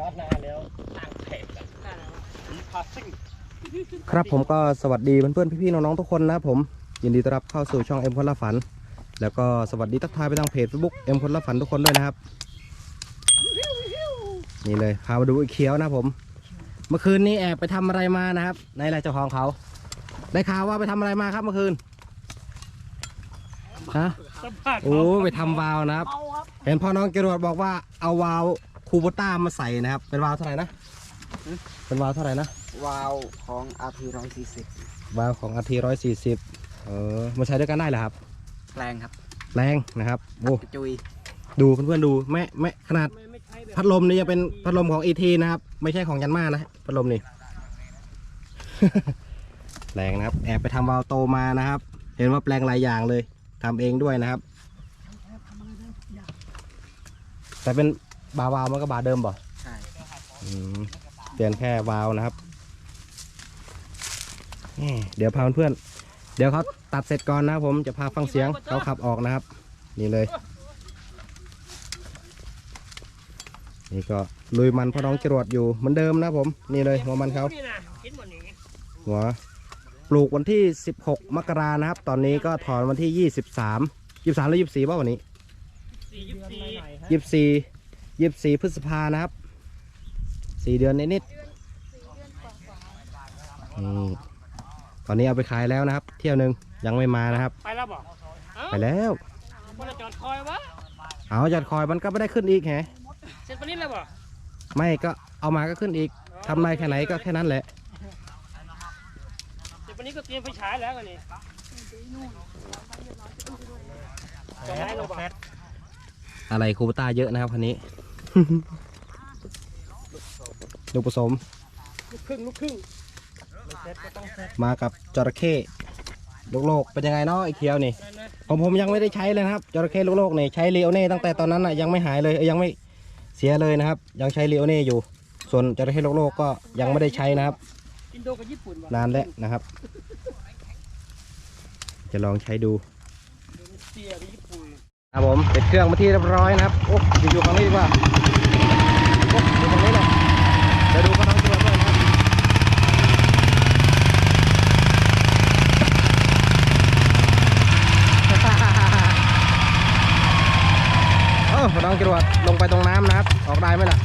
วัดนานแล้วตั้งเพจมีพาซิ่งครับผมก็สวัสดีเพื่อนๆพี่ๆน้องๆทุกคนนะครับผมยินดีต้อนรับเข้าสู่ช่องเอ็มคนละฝัน แล้วก็สวัสดีทักทายไปทางเพจ Facebook เอ็มคนละฝันทุกคนด้วยนะครับ นี่เลยพามาดูไอ้เขียวนะครับผม เมื่อคืนนี้แอบไปทำอะไรมานะครับในรายเจ้าของเขา ได้ข่าวว่าไปทำอะไรมาครับเมื่อคืนฮะสัมภาษณ์โอ้ไปทำวาล์วนะครับ เห็นพ่อน้องจรวดบอกว่าเอาวาล์ว คูโบต้ามาใส่นะครับ เป็นวาล์วเท่าไหร่นะเป็นวาล์วเท่าไหร่นะวาวของอาพีร้อยสี่สิบวาล์วของอาทีร้อยสี่สิบเออมาใช้ด้วยกันได้เหรอครับแปลงครับ แรงนะครับโอ้กระจุยดูเพื่อนๆดูแม่แม่ขนาดไม่ไม่ใช่แบบพัดลมนี่ยังเป็นพัดลมของ ET นะครับ ไม่ใช่ของยันมานะพัดลมนี่แรงนะครับ แอบไปทำวาล์วโตมานะครับ เห็นว่าแปลงหลายอย่างเลยทำเองด้วยนะครับ แต่เป็น บาวาล์วมันก็บาเดิมบ่ใช่อืมเปลี่ยนแค่วาล์วนะครับนี่เดี๋ยวพาเพื่อนๆเดี๋ยวเขาตัดเสร็จก่อนนะครับผมจะพาฟังเสียงเขาขับออกนะครับ นี่เลย นี่ก็ลุยมันพ่อน้องจรวดอยู่เหมือนเดิมนะครับผม นี่เลยหัวมันเขานี่นะคิดหมดนี้หัวปลูกวันที่ 16 มกรานะครับ ตอนนี้ก็ถอนวันที่ 23 23หรือ24ป่ะวันนี้สี่ ยี่สิบสี่24 24พฤษภานะครับ4เดือนนิดๆอืมตอนนี้เอาไปขายแล้วนะครับ เที่ยวหนึ่งยังไม่มานะครับ ไปแล้วบอกไปแล้วคนละจอดคอยวะเอาจัดคอยมันก็ไม่ได้ขึ้นอีกแฮะเสร็จปนี้แล้วบอกไม่ก็เอามาก็ขึ้นอีกทำไรแค่ไหนก็แค่นั้นแหละ เสร็จปนี้ก็เตรียมไฟฉายแล้วกันนี่จะให้เราบอกอะไรคูปต้าเยอะนะครับคันนี้ ลูกผสม ลูกครึ่งลูกครึ่งไม่เสร็จก็ต้องเสร็จมากับจระเข้ลูกโลกเป็นยังไงเนาะไอ้เคียวนี่นั่นนะผมผมยังไม่ได้ใช้เลยนะครับจระเข้ลูกโลกนี่ใช้เลโอเน่ตั้งแต่ตอนนั้นน่ะยังไม่หายเลยเอ้ยยังไม่เสียเลยนะครับ ยังใช้เลโอเน่อยู่ ส่วนจระเข้ลูกโลกก็ยังไม่ได้ใช้นะครับอินโดกับญี่ปุ่นบอกนานแล้วนะครับ จะลองใช้ดูเสียกับญี่ปุ่นครับผมติดเครื่องมาที่เรียบร้อยนะครับโอ้อยู่อยู่ฝั่งนี้ดีกว่าโอ้อยู่ฝั่งนี้เลยเดี๋ยวดูพ่อน้องจรวดด้วยนะครับโอ้พ่อน้องจรวดลงไปตรงน้ำนะครับ ออกได้ไหมล่ะ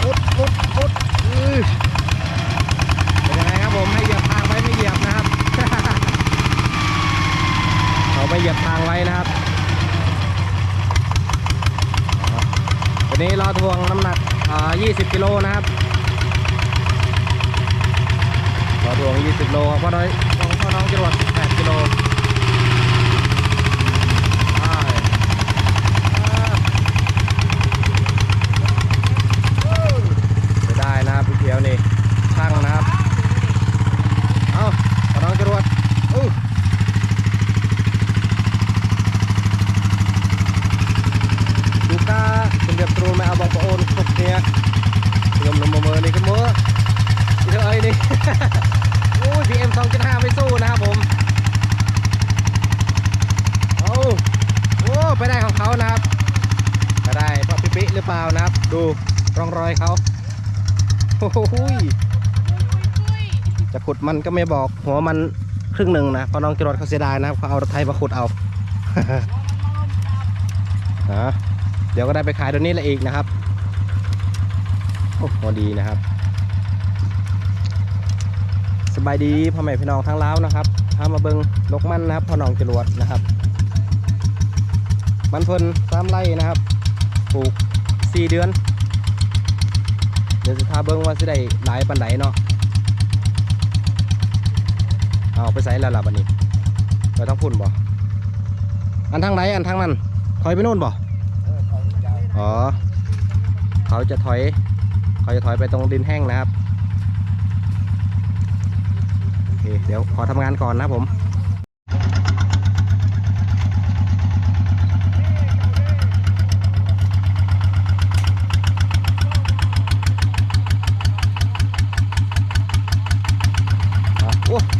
พุดพุดพุดอื้อ เป็นยังไงครับผมให้เหยียบทางไว้ไม่เหยียบนะครับเขาไม่เหยียบทางไว้นะครับวันนี้เราทวงน้ำหนักอ่า20กิโลนะครับเราทวง 20โลครับพ่อน้อยของพ่อน้องจรวด18กิโลใช่อ่า ไม่ได้นะครับพี่เขียวนี่ช่างนะครับ เอาขอน้องจรวดอู้ดูกาคุณเรียบตรูไม่เอาบอกโอนพวกเนี้ยเตรียมลงมาเมอนี่กันเมื่อเดี๋ยวไอ้นี่ โอ้ยพีเอ็มสองจุดห้าไม่สู้นะครับผมเอาโอ้ไปได้ของเขานะครับไปได้เพราะปิปิหรือเปล่านะครับ ดูร่องรอยเขา โอ้ยจะขุดมันก็ไม่บอกหัวมันครึ่งหนึ่งนะเพราะน้องจรวดเขาเสียดายนะครับเขาเอารถไถมาขุดเอานะเดี๋ยวก็ได้ไปขายตัวนี้แหละอีกนะครับโอ้โดีนะครับ สบายดีพ่อแม่พี่น้องทั้งล้าวนะครับพามาเบิงลกมันนะครับพ่อน้องจรวดนะครับ มันเพิ่นสามไร่นะครับปลูกสี่เดือน เดี๋ยวสิพาเบิ้งว่าสิได้หลายปันไดเนาะเอาไปใส่ล้วล่ะบัดนี้ไปทั้งพุ่นบ่อันทางไหนอันทางนั้นถอยไปโน่นบ่อ๋อเขาจะถอย เขาจะถอยไปตรงดินแห้งนะครับโอเคเดี๋ยวขอทำงานก่อนนะผม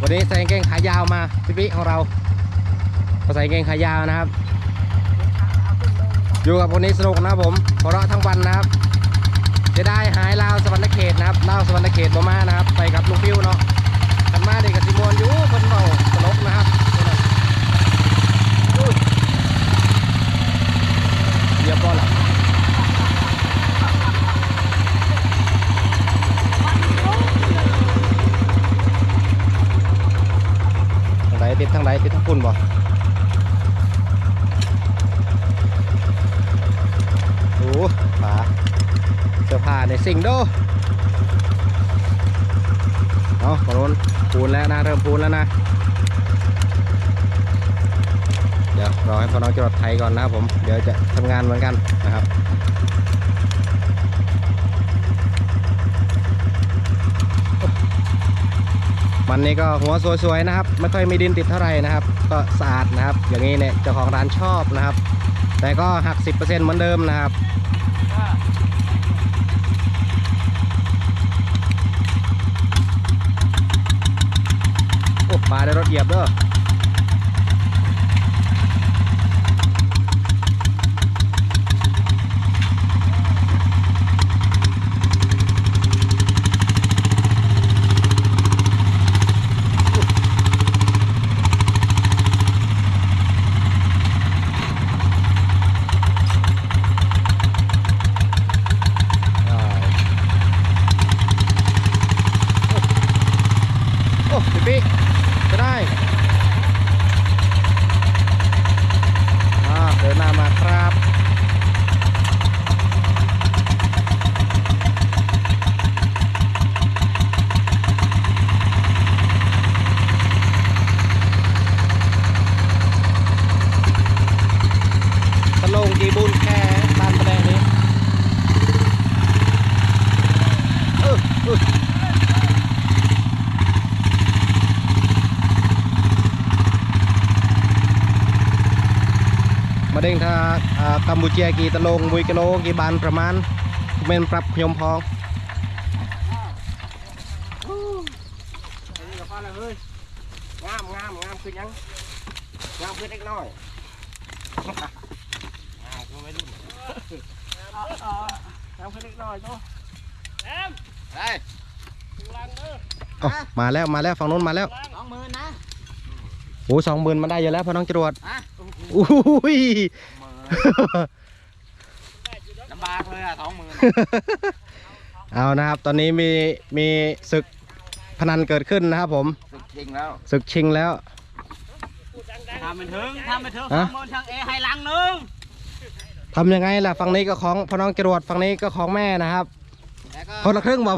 ันนี้ใส่กางเกงขายาวมาพี่ปิ๊ของเราก็ใส่กางเกงขายาวนะครับ อยู่กับคนนี้สนุกนะครับผมหัวเราะทั้งวันนะครับจะได้หายลาวสวรรณเขตนะครับลาวสวรรณเขตบ่มานะครับ ไปกับลุงพิวเนาะกันมาเด็กกับสิมวนอยู่คนเบาตลกนะครับอุ้ยเหยียบบ่หลับาง ไหนติดทางไหนติดทางปุ่นบ่โอ้ฝาเสื้อผ้าในสิ่งโดเอาขอรนปูนแล้วนะ เริ่มปูนแล้วนะ เดี๋ยวรอให้พ่อน้องจรดไทยก่อนนะครับผม เดี๋ยวจะทำงานเหมือนกันนะครับ มันนี่ก็หัวสวยๆนะครับ ไม่ค่อยมีดินติดเท่าไหร่นะครับ ก็สะอาดนะครับ อย่างนี้เนี่ยเจ้าของร้านชอบนะครับ แต่ก็หัก 10%เหมือนเดิมนะครับโอ้ปลาได้รถเหยียบเด้อได้โอ้พี่ปิ๊จะได้อ่าเดินหน้ามาครับ ตะลงกีบุญแค่บ้านแปลงนี้เออเออมาเด้งถ้า อ่ากัมพูเชียกี่ตะลงมุยกิโลกี่บานประมาณเมนปรับยมพองนี่กับพ่อเลยเฮ้ยงามงามงามคือยังงามคือเล็กน้อยงามคือไม่รุ่นงามคือเล็กน้อยตัวแอมไปถึงลังเด้อเอ้ามาแล้วมาแล้วฝั่งนู้นมาแล้วสองหมื่นนะโอ้สองหมื่นมาได้เยอะแล้วพ่อน้องจรวดอะอุ้ย ลำบากเลยอะสองหมื่นเอานะครับ ตอนนี้มีมีศึกพนันเกิดขึ้นนะครับผมสุดจริงแล้วศึกชิงแล้ว ทำเป็นถึงทำเป็นถึงฮะสองหมื่นทางเอให้ลังหนึ่งทำยังไงล่ะฝั่งนี้ก็ของพ่อน้องจรวดฝั่งนี้ก็ของแม่นะครับ แล้วก็คนละครึ่งบอก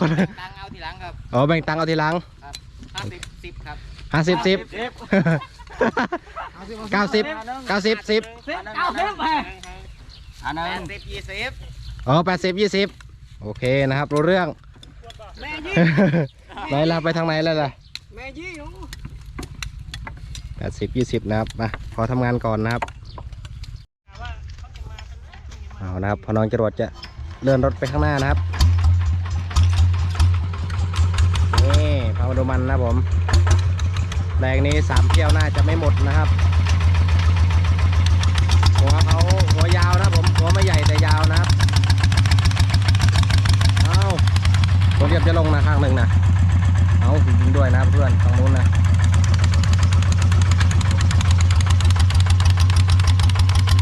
คนละตังค์เอาทีหลังครับอ๋อแบ่งตังค์เอาทีหลังห้าสิบสิบครับห้าสิบสิบ สิบ เก้าสิบเก้าสิบสิบสิบเก้าสิบไปอันนั้แปนดสิบยี่สิบอ๋อแปดสิบยี่สิบโอเคนะครับรู้เรื่องแม่ยี่ไหนล่ะไปทางไหนแล้วล่ะแม่ยี่หนูแปดสิบยี่สิบนะครับมาขอทำงานก่อนนะครับเอานะครับพอน้องจรวดจะเลื่อนรถไปข้างหน้านะครับนี่พามาดูมันนะครับผม แรงนี้สามเที่ยวน่าจะไม่หมดนะครับ หัวเขาหัวยาวนะผม หัวไม่ใหญ่แต่ยาวนะครับเอาผมเรียบจะลงนะข้างหนึ่งนะเอาดึงด้วยนะเพื่อนฝั่งนู้นนะ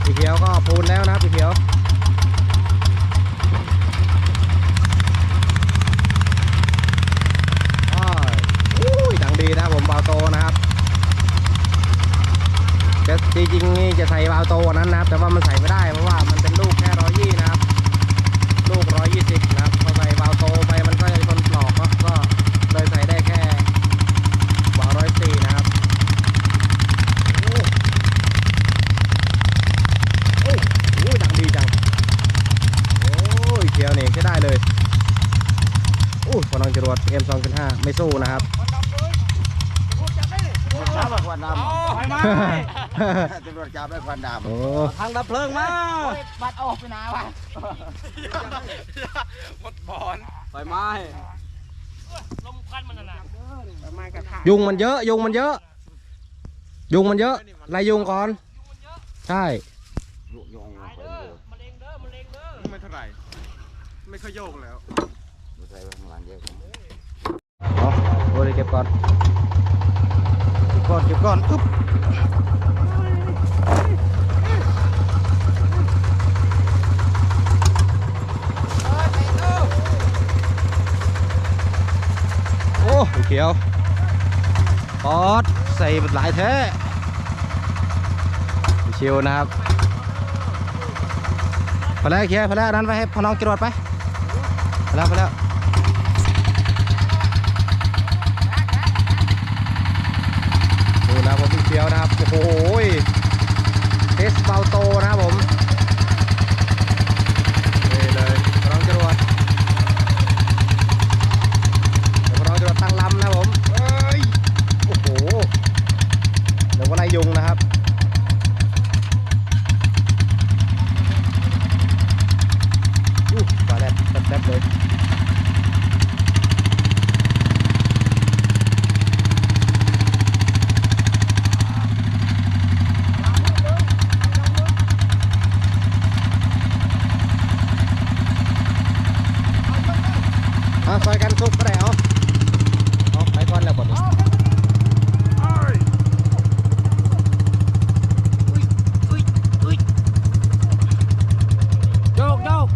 พี่เขียวก็ปูนแล้วนะพี่เขียวอ้อยอุ้ยดังดีนะครับผมบาวโตนะครับจะจริงๆนี่จะใส่บาวโตกว่านั้นนะครับ แต่ว่ามันใส่ไม่ได้เพราะว่ามันเป็นลูกแค่ร้อยยี่นะครับ ลูกร้อยยี่สิบนะครับพอใส่บาวโตไปมันก็จะทนปลอกเนอะก็เลยใส่ได้แค่บาวร้อยสี่นะครับโอ้ โอ้โหดังดีจัง โอ้ยเขียวนี่ใช้ได้เลยโอ้ยพอน้องจรวด M2.5 ไม่สู้นะครับจับไปควันดไปมาำตำรวจจับไปควันดโอ้ทางดับเพลิงมาำบัดออกไปนาวะหมดบอลไฟไหม้ลมควันมันน่ะนะประมาณกระทะยุงมันเยอะ ยุงมันเยอะ ยุงมันเยอะไล่ยุงก่อน ใช่ยุกยงตายเด้อมะเร็งเด้อมะเร็งเด้อไม่เท่าไหร่ไม่ค่อยโยกแล้ว ดูใส่ไว้ข้างหลังเยอะ เอาโอ้ยเก็บก่อนเก็บก่อนเก็บก่อนอึ๊บโอ้ยเขียวปอดใส่หลายแท้ชิวนะครับพอแล้วเขียวพอแล้วนั้นไปให้พอน้องกิรวดไปพอแล้วพอแล้ว ดูนะครับผมพี่เฟียวนะครับ โอ้โหเทสเบาโตนะครับผมนี่เลยร้องจรวดเดี๋ยวร้องจรวดตั้งลำนะครับผมเอ้ยโอ้โหเดี๋ยวก็ไล่ยุงนะครับ อู้ปลาแรดแซ่บๆเลย เอาซอยกันสุกก็ได้เอาเอาไปก่อนแล้วบดนี้โยกโยก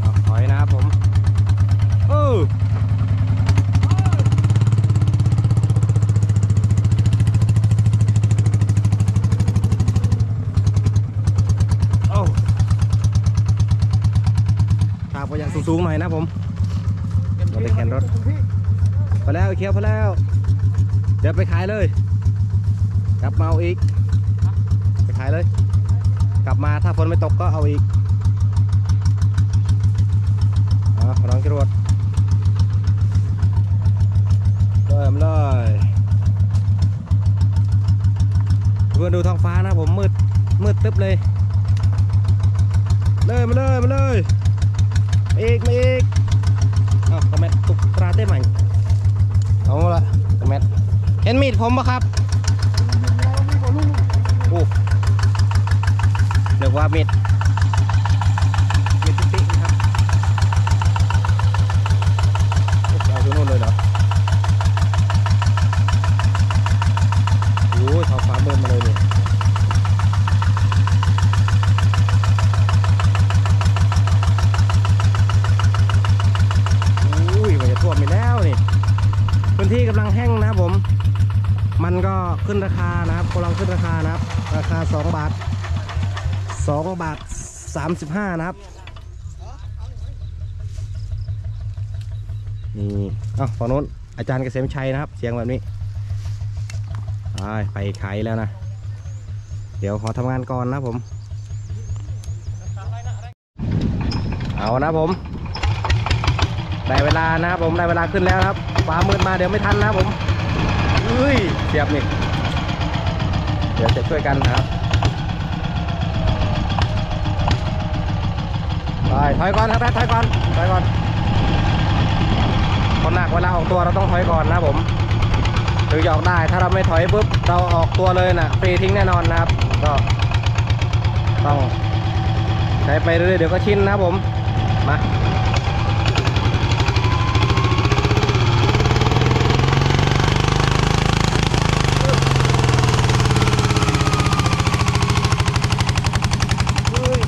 เอาถอยนะครับผมเออโอ้ทางไปยังสูงๆหน่อยนะผม เราไปแข่งรถพอแล้วเคี้ยวพอแล้ว เดี๋ยวไป ขายเลย กลับมาเอาอีก ไปขายเลย กลับมาถ้าฝนไม่ตกก็เอาอีกเอาลองจรวดเริ่มเลยเพื่อนดูท้องฟ้านะผมมืดมืดตึ๊บเลยเลยมาเลยมาเลยอีกมาอีกเอาคอมเมนต์ตุกตราได้ไหมเอาละคอมเมนต์ เห็นมีดผมปะครับโอ้เรียกว่ามีดมีดติ๊กๆนะครับโอ้เอาตัวนู้นเลยเหรอโอ้ยท้องฟ้ามืดมาเลยเนี่ยอุ้ยมันจะท่วมไปแล้วนี่ พื้นที่กำลังแห้งนะครับผม มันก็ ขึ้นราคานะครับกำลังขึ้นราคานะครับ ราคา 2 บาท 2 บาท 35 นะครับ นี่เอ้าฝั่งโน้นอาจารย์เกษมชัยนะครับ เสียงแบบนี้ไปไปขายแล้วนะ เดี๋ยวขอทำงานก่อนนะผม เอานะผม ได้เวลานะครับผม ได้เวลาขึ้นแล้วครับฟ้ามืดมาเดี๋ยวไม่ทันนะครับผม ฮ้ยเสียบนี่ เดี๋ยวจะช่วยกันนะครับไปถอยก่อนครับถอยก่อนถอยก่อนคนหนักเวลาออกตัวเราต้องถอยก่อนนะผมถึงจะออกได้ถ้าเราไม่ถอยปุ๊บเราออกตัวเลยนะฟรีทิ้งแน่นอนนะครับ ก็ต้องใช้ไปเรื่อยๆเดี๋ยวก็ชินนะครับผมมา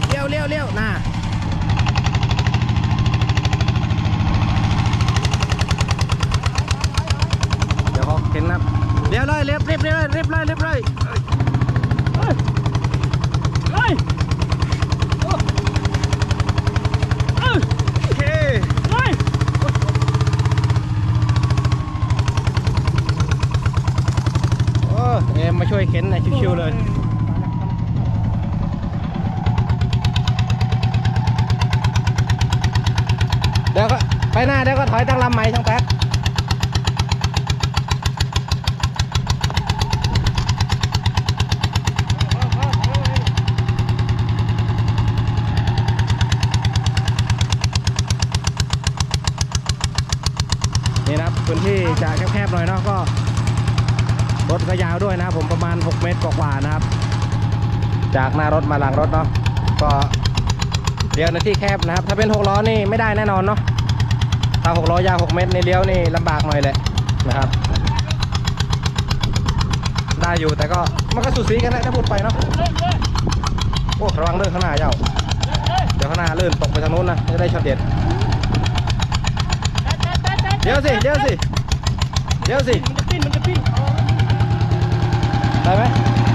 เลี้ยวเลี้ยวเลี้ยวน่าเดี๋ยวเขาเข็นนับเลี้ยวเลยเลี้ยวเรียบเรียบเรียบเลยเรียบเลยเฮ้ยเฮ้ยโอ้เอ้ยโอเคเฮ้ยโอ้เอ็มมาช่วยเข็นหน่อยชิวๆเลยเดี๋ยวก็ไปหน้าเดี๋ยวก็ถอยตั้งลำใหม่ช่างแป๊ก พื้นที่จะแคบๆหน่อยเนาะก็ รถก็ยาวด้วยนะครับผมประมาณ 6 เมตรกว่าๆนะครับ จากหน้ารถมาหลังรถเนาะก็เลี้ยวในที่แคบนะครับ ถ้าเป็น6ล้อนี่ไม่ได้แน่นอนเนาะถ้า6ล้อยาว 6 เมตรในเลี้ยวนี่ลำบากหน่อยแหละนะครับ ได้อยู่แต่ก็มันก็สูสีกันแหละถ้าพูดไปเนาะโอ้ระวังเรื่องข้างหน้าเจ้า เดี๋ยวข้างหน้าลื่นตกไปทางนู้นนะจะได้ช็อตเด็ดเดี๋ยวสิเดี๋ยวสิเดี๋ยวสิมันจะปิ้นมันจะปิ้น ได้